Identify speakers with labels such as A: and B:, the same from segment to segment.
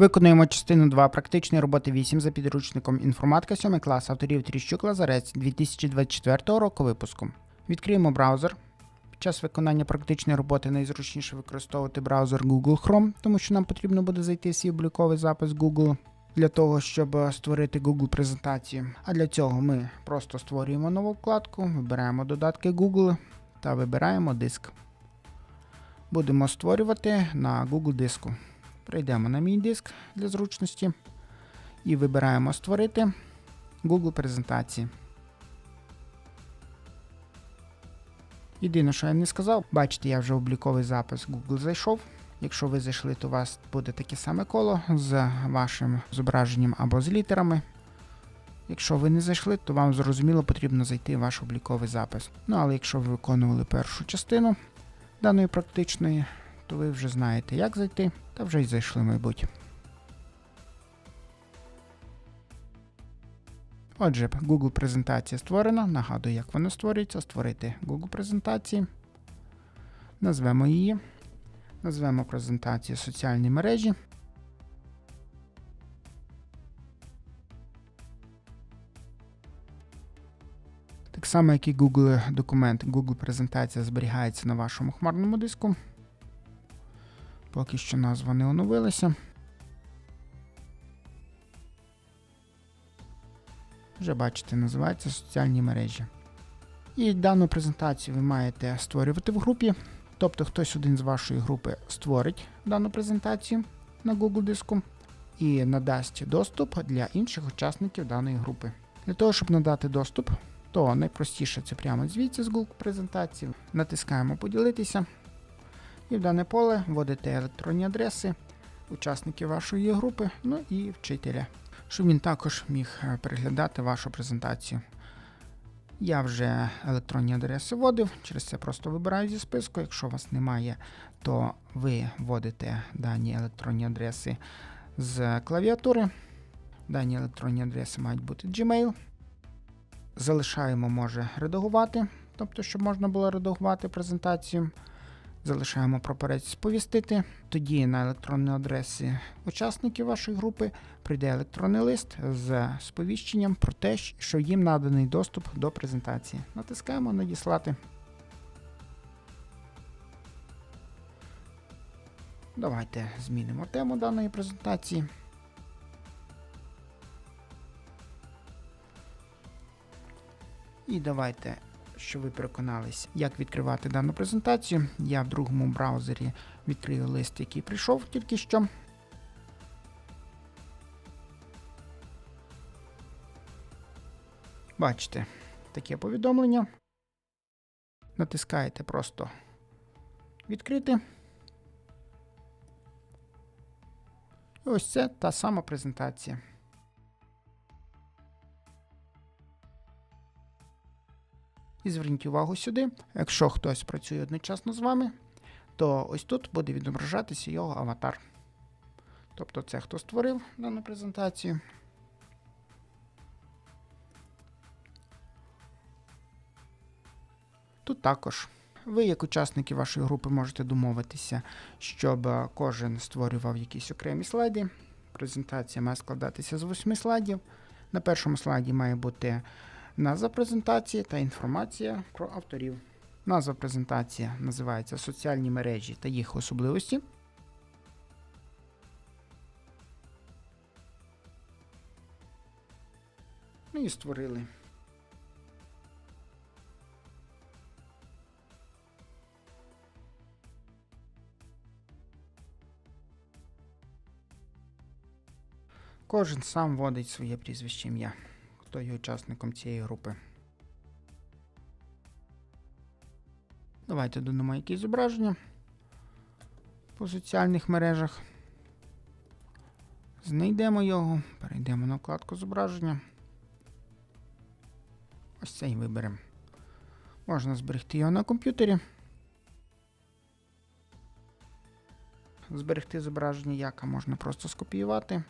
A: Виконуємо частину 2 практичної роботи 8 за підручником інформатика 7 клас авторів Тріщук Лазарець 2024 року випуску. Відкриємо браузер. Під час виконання практичної роботи найзручніше використовувати браузер Google Chrome, тому що нам потрібно буде зайти в свій обліковий запис Google для того, щоб е, створити Google презентацію. А для цього ми просто створюємо нову вкладку, вибираємо додатки Google та вибираємо диск. Будемо створювати на Google диску. Прийдемо на мій диск для зручності і вибираємо Створити Google презентації. Єдине, що я не сказав, бачите, я вже обліковий запис Google зайшов. Якщо ви зайшли, то у вас буде таке саме коло з вашим зображенням або з літерами. Якщо ви не зайшли, то вам зрозуміло потрібно зайти в ваш обліковий запис. Ну але якщо ви виконували першу частину даної практичної, то ви вже знаєте, як зайти, та вже й зайшли, мабуть. Отже, Google презентація створена. Нагадую, як вона створюється. Створити Google презентації. Назвемо її. Назвемо презентацію соціальні мережі. Так само, як і Google документ, Google презентація зберігається на вашому хмарному диску. Поки що назва не оновилася. Вже бачите, називається соціальні мережі. І дану презентацію ви маєте створювати в групі. Тобто хтось один з вашої групи створить дану презентацію на Google диску і надасть доступ для інших учасників даної групи. Для того, щоб надати доступ, то найпростіше це прямо звідси з Google презентації. Натискаємо поділитися. І в дане поле вводите електронні адреси учасників вашої групи, ну і вчителя, щоб він також міг е, переглядати вашу презентацію. Я вже електронні адреси вводив, через це просто вибираю зі списку. Якщо у вас немає, то ви вводите дані електронні адреси з клавіатури. Дані електронні адреси мають бути Gmail. Залишаємо може редагувати, тобто, щоб можна було редагувати презентацію. Залишаємо прапорець сповістити. Тоді на електронні адреси учасників вашої групи прийде електронний лист з сповіщенням про те, що їм наданий доступ до презентації. Натискаємо Надіслати. Давайте змінимо тему даної презентації. І давайте що ви переконались, як відкривати дану презентацію. Я в другому браузері відкрию лист, який прийшов тільки що. Бачите, таке повідомлення. Натискаєте просто відкрити. І ось це та сама презентація. І зверніть увагу сюди, якщо хтось працює одночасно з вами, то ось тут буде відображатися його аватар. Тобто це хто створив дану презентацію. Тут також ви, як учасники вашої групи, можете домовитися, щоб кожен створював якісь окремі слайди. Презентація має складатися з восьми слайдів. На першому слайді має бути Назва презентації та інформація про авторів. Назва презентації називається Соціальні мережі та їх особливості. Ну і створили. Кожен сам вводить своє прізвище ім'я хто є учасником цієї групи. Давайте додамо якісь зображення по соціальних мережах. Знайдемо його, перейдемо на вкладку зображення. Ось цей виберемо. Можна зберегти його на комп'ютері. Зберегти зображення яка можна просто скопіювати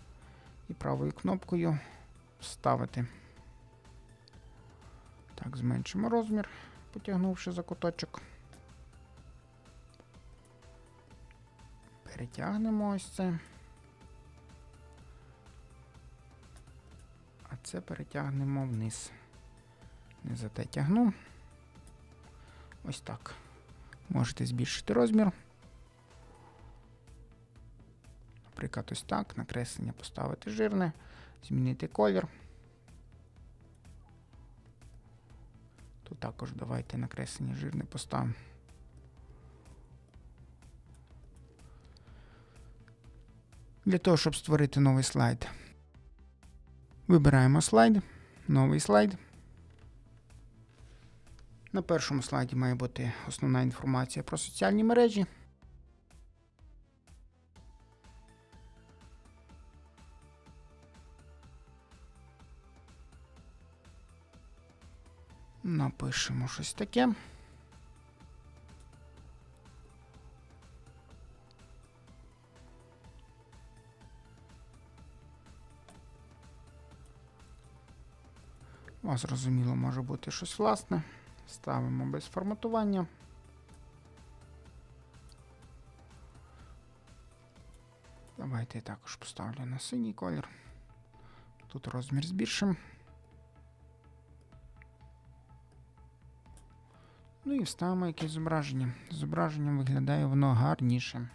A: і правою кнопкою вставити. Так, зменшимо розмір, потягнувши за куточок. Перетягнемо ось це. А це перетягнемо вниз. Не за те тягну. Ось так. Можете збільшити розмір. Наприклад, ось так. Накреслення поставити жирне, змінити колір. Також давайте накреслення жирне поставимо. Для того, щоб створити новий слайд, вибираємо слайд, новий слайд. На першому слайді має бути основна інформація про соціальні мережі. Напишемо щось таке. Вас зрозуміло може бути щось власне. Ставимо без форматування. Давайте я також поставлю на синій колір. Тут розмір збільшимо. Ну і вставимо якесь зображення. Зображенням виглядає воно гарніше.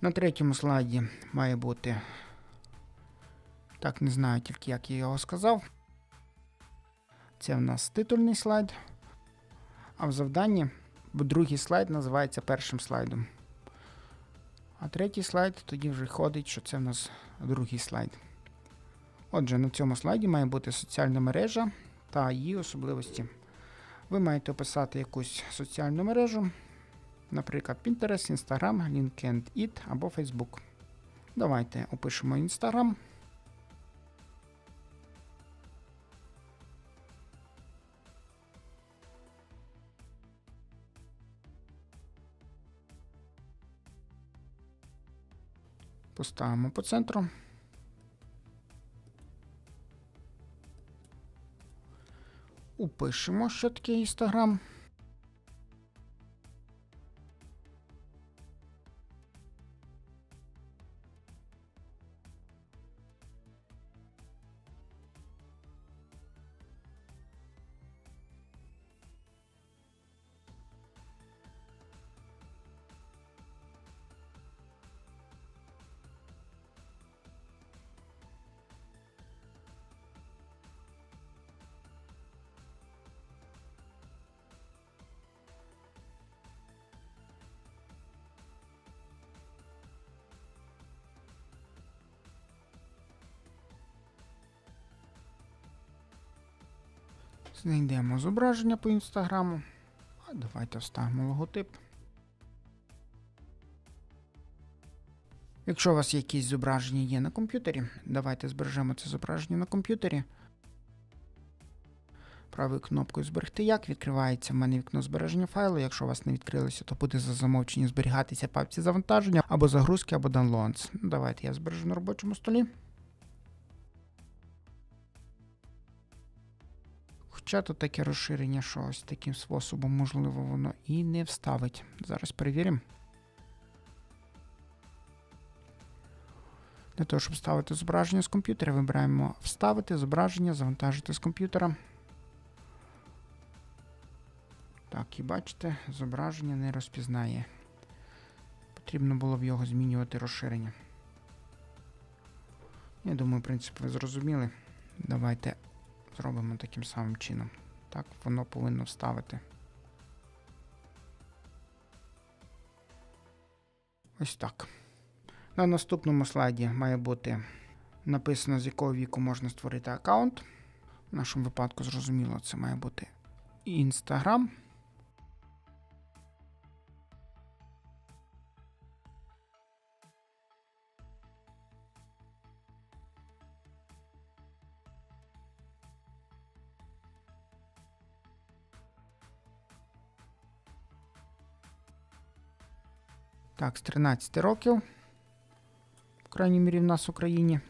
A: На третьому слайді має бути. Так, не знаю тільки, як я його сказав. Це в нас титульний слайд. А в завданні другий слайд називається першим слайдом. А третій слайд тоді вже ходить, що це в нас другий слайд. Отже, на цьому слайді має бути соціальна мережа та її особливості. Ви маєте описати якусь соціальну мережу, наприклад, Pinterest, Instagram, LinkedIn або Facebook. Давайте опишемо Instagram. Поставимо по центру. Упишемо, що таке Instagram. Знайдемо зображення по інстаграму. А давайте вставимо логотип. Якщо у вас якісь зображення є на комп'ютері, давайте збережемо це зображення на комп'ютері. Правою кнопкою зберегти як відкривається в мене вікно збереження файлу. Якщо у вас не відкрилося, то буде за замовчення зберігатися папці завантаження або загрузки, або downloads. Ну, Давайте я збережу на робочому столі. Хоча тут таке розширення, що ось таким способом, можливо, воно і не вставить. Зараз перевіримо. Для того, щоб вставити зображення з комп'ютера, вибираємо Вставити зображення, завантажити з комп'ютера. Так, і бачите, зображення не розпізнає. Потрібно було б його змінювати розширення. Я думаю, в принципі, ви зрозуміли. Давайте зробимо таким самим чином. Так, воно повинно вставити. Ось так. На наступному слайді має бути написано, з якого віку можна створити аккаунт. В нашому випадку, зрозуміло, це має бути Instagram. Так, з 13 років. В крайній мірі в нас в Україні.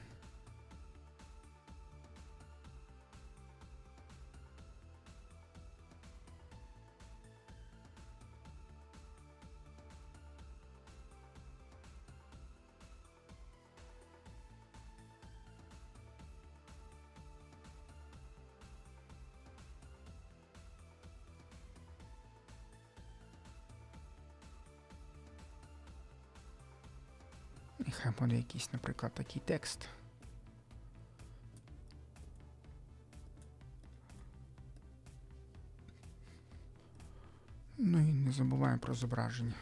A: Нехай буде якийсь, наприклад, такий текст. Ну і не забуваємо про зображення.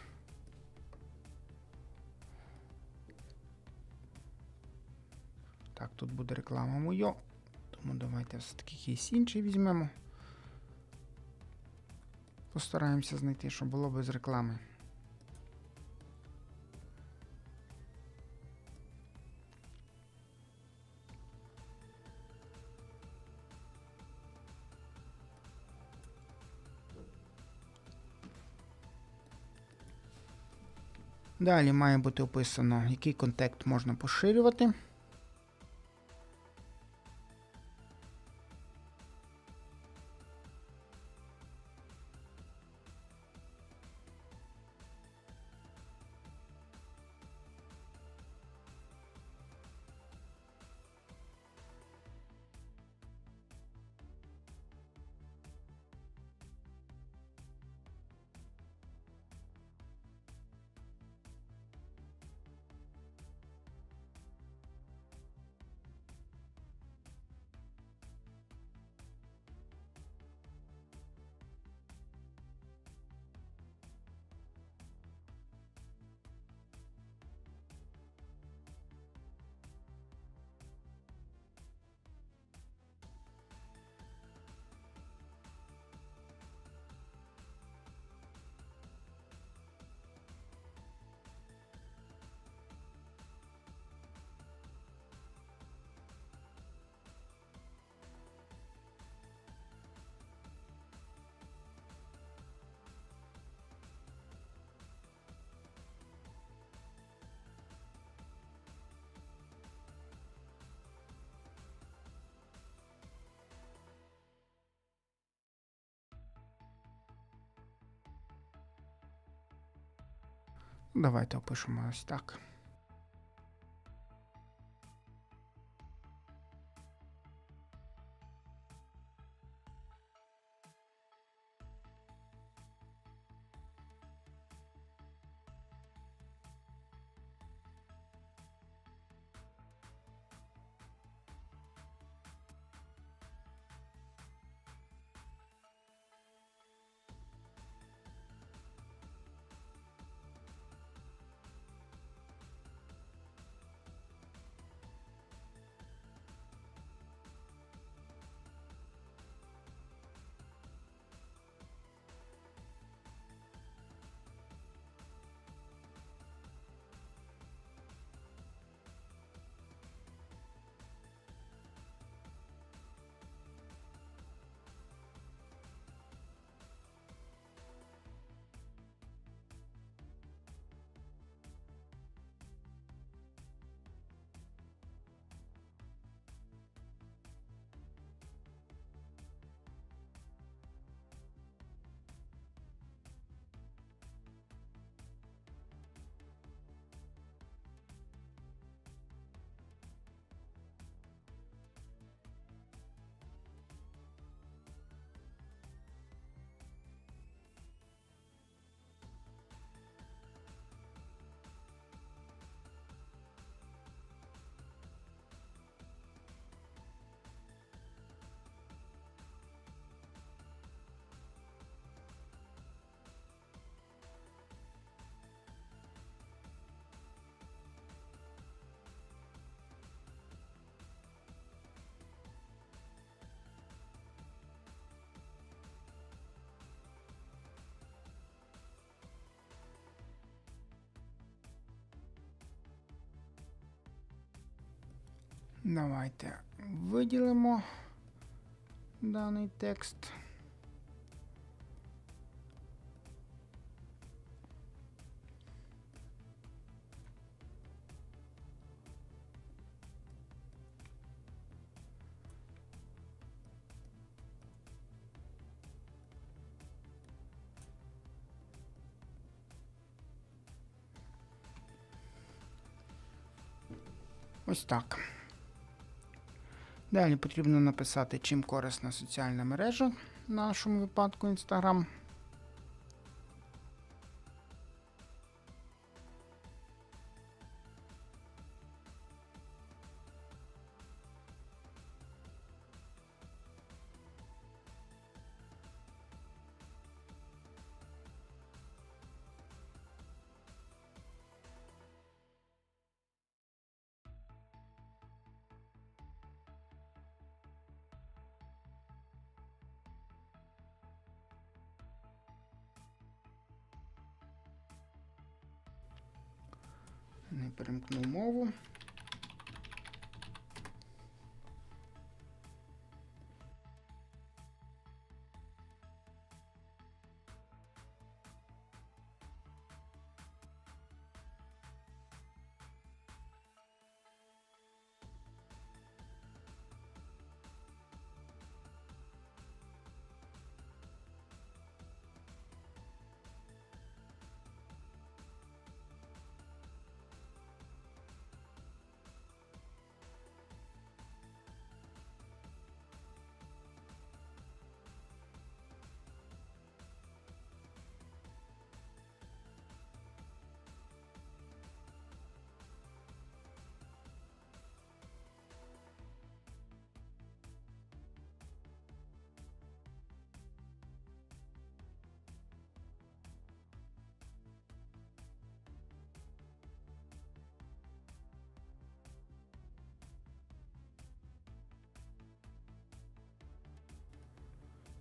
A: Так, тут буде реклама моя. Тому давайте все-таки якийсь інший візьмемо. Постараємося знайти, щоб було без реклами. Далі має бути описано, який контект можна поширювати. Давайте опишемо ось так. Давайте виділимо даний текст. Ось так. Далі потрібно написати, чим корисна соціальна мережа, в нашому випадку Instagram. Перемкнув мову.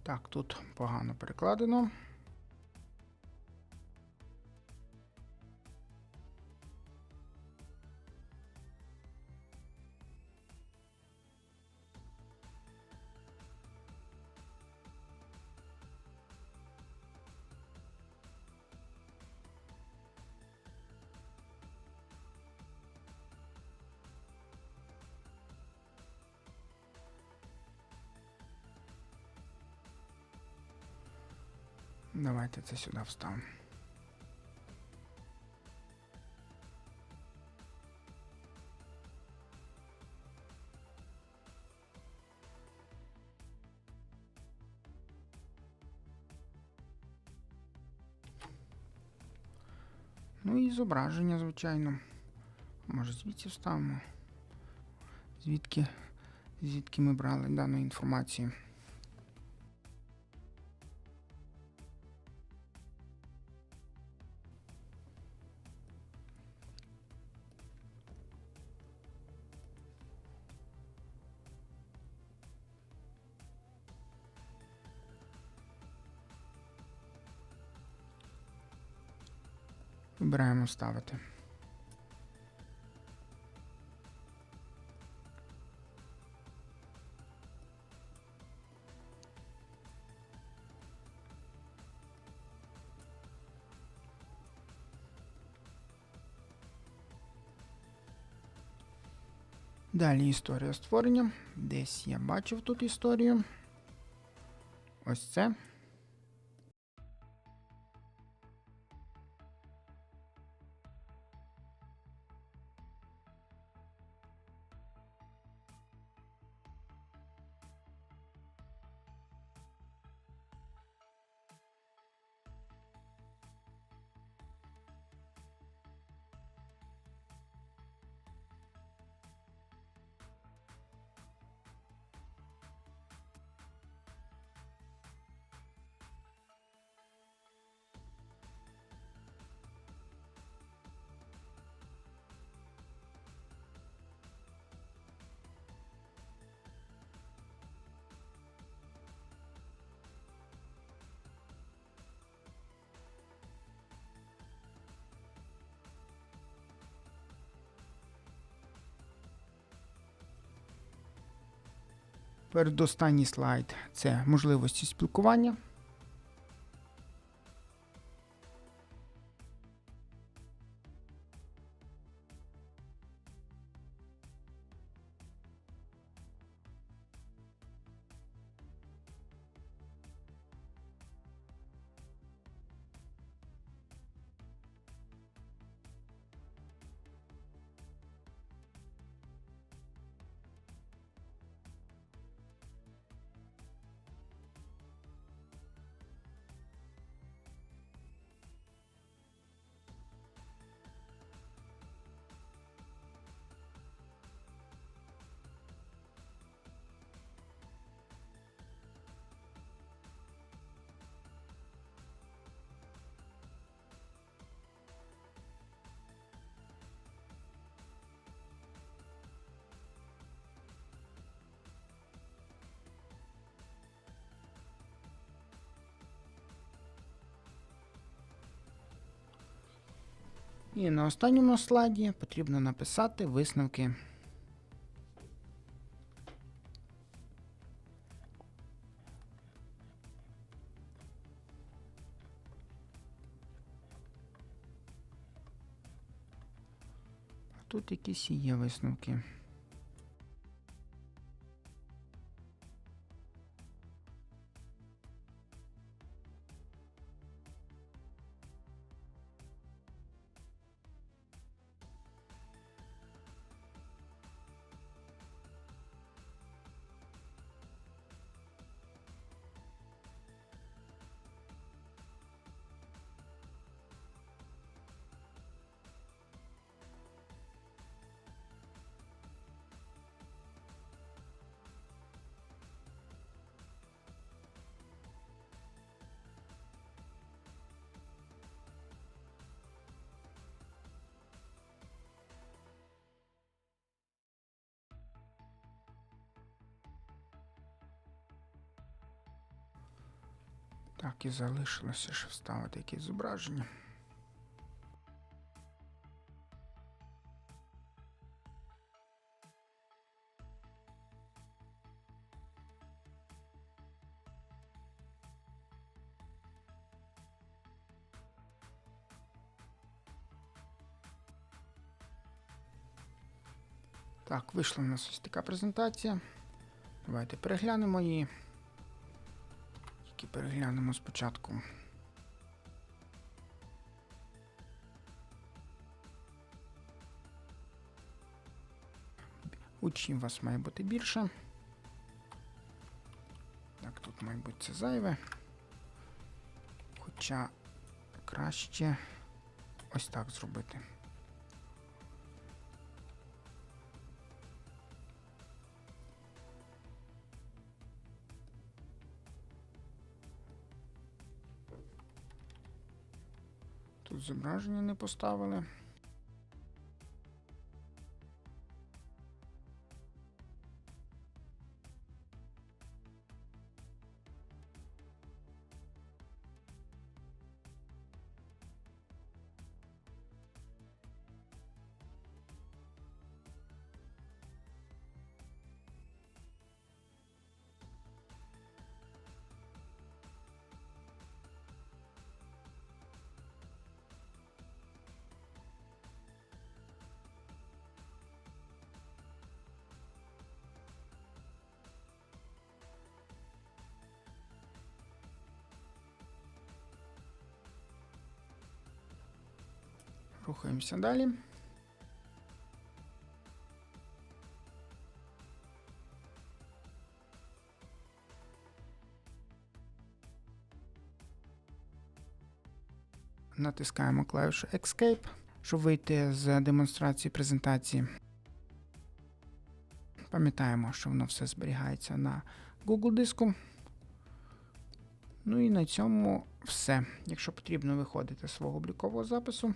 A: Так, тут погано перекладено. Давайте це сюди вставимо. Ну і зображення, звичайно. Може звідси вставимо. Звідки, звідки ми брали дану інформацію. Вибираємо ставити. Далі історія створення. Десь я бачив тут історію. Ось це. Передостанній слайд це можливості спілкування. І на останньому слайді потрібно написати висновки. Тут якісь і є висновки. Так, і залишилося ще вставити якесь зображення. Так, вийшла у нас ось така презентація. Давайте переглянемо її. Переглянемо спочатку. Учнів вас має бути більше. Так, тут, мабуть, це зайве. Хоча краще ось так зробити. Тут зображення не поставили. Рухаємося далі. Натискаємо клавішу Escape, щоб вийти з демонстрації презентації. Пам'ятаємо, що воно все зберігається на Google диску. Ну і на цьому все. Якщо потрібно виходити з свого облікового запису.